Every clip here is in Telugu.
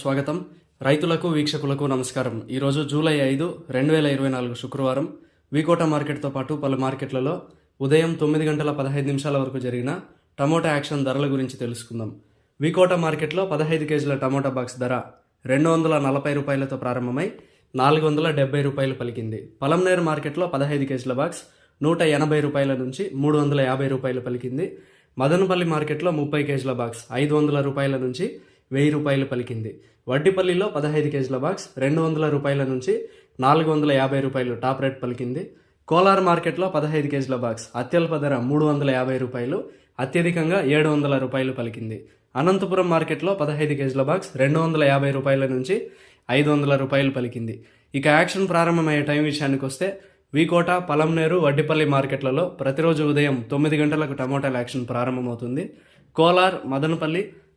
స్వాగతం. రైతులకు వీక్షకులకు నమస్కారం. ఈరోజు జూలై ఐదు రెండు వేల ఇరవై నాలుగు శుక్రవారం. వికోట మార్కెట్తో పాటు పలు మార్కెట్లలో ఉదయం తొమ్మిది గంటల పదహైదు నిమిషాల వరకు జరిగిన టమోటా యాక్షన్ ధరల గురించి తెలుసుకుందాం. వికోట మార్కెట్లో పదహైదు కేజీల టమోటా బాక్స్ ధర రెండు వందల నలభై రూపాయలతో ప్రారంభమై నాలుగు వందల డెబ్బై రూపాయలు పలికింది. పలంనేరు మార్కెట్లో పదహైదు కేజీల బాక్స్ నూట ఎనభై రూపాయల నుంచి మూడు వందల యాభై రూపాయలు పలికింది. మదనపల్లి మార్కెట్లో ముప్పై కేజీల బాక్స్ ఐదు వందల రూపాయల నుంచి వెయ్యి రూపాయలు పలికింది. వడ్డిపల్లిలో పదహైదు కేజీల బాక్స్ రెండు వందల రూపాయల నుంచి నాలుగు వందల యాభై రూపాయలు టాప్ రేట్ పలికింది. కోలార్ మార్కెట్లో పదహైదు కేజీల బాక్స్ అత్యల్ప ధర మూడు వందల యాభై రూపాయలు అత్యధికంగా ఏడు వందల రూపాయలు పలికింది. అనంతపురం మార్కెట్లో పదహైదు కేజీల బాక్స్ రెండు వందల యాభై రూపాయల నుంచి ఐదు వందల రూపాయలు పలికింది. ఇక యాక్షన్ ప్రారంభమయ్యే టైం విషయానికి వస్తే వికోట పలంనేరు వడ్డిపల్లి మార్కెట్లలో ప్రతిరోజు ఉదయం తొమ్మిది గంటలకు టమోటాల యాక్షన్ ప్రారంభమవుతుంది. కోలార్ మదనపల్లి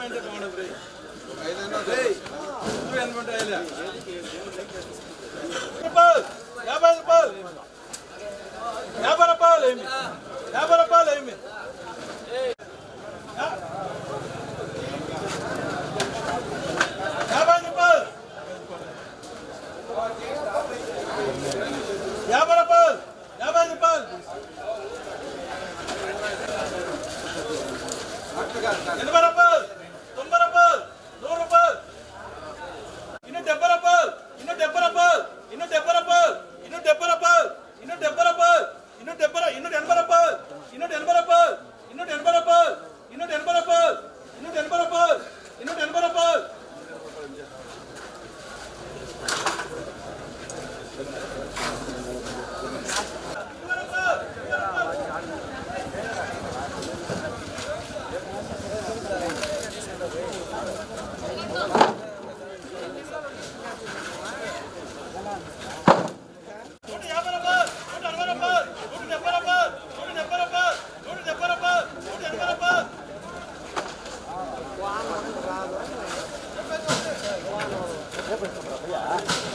అంటే బాగుండదు రే రేయ్, ఇద్దరు యాభై రూపాయలు యాభై రూపాయలు ఏమి యాభై రూపాయలు ఏమి యాభై రూపాయలు యాభై రూపాయలు యాభై రూపాయలు ఎనభై రూపాయలు ఎనభై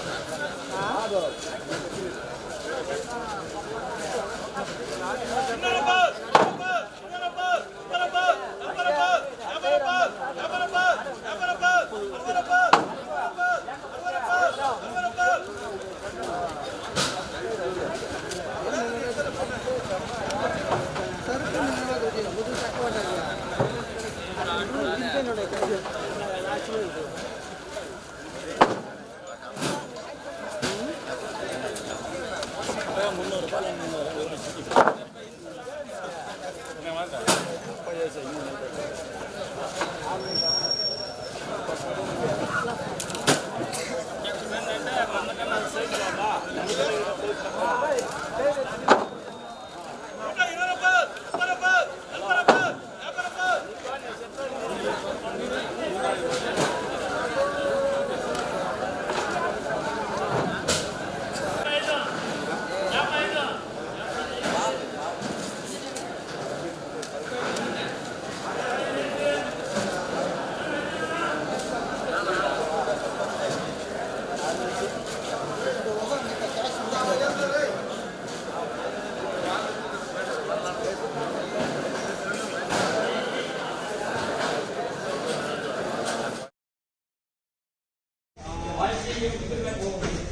করেন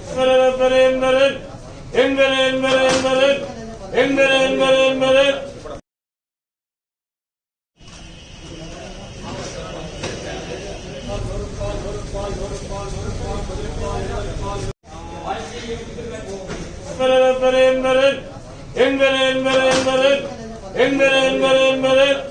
என்பரன் என்பரன் என்பரன் என்பரன் என்பரன் என்பரன் என்பரன் என்பரன் என்பரன் என்பரன் என்பரன் என்பரன் என்பரன்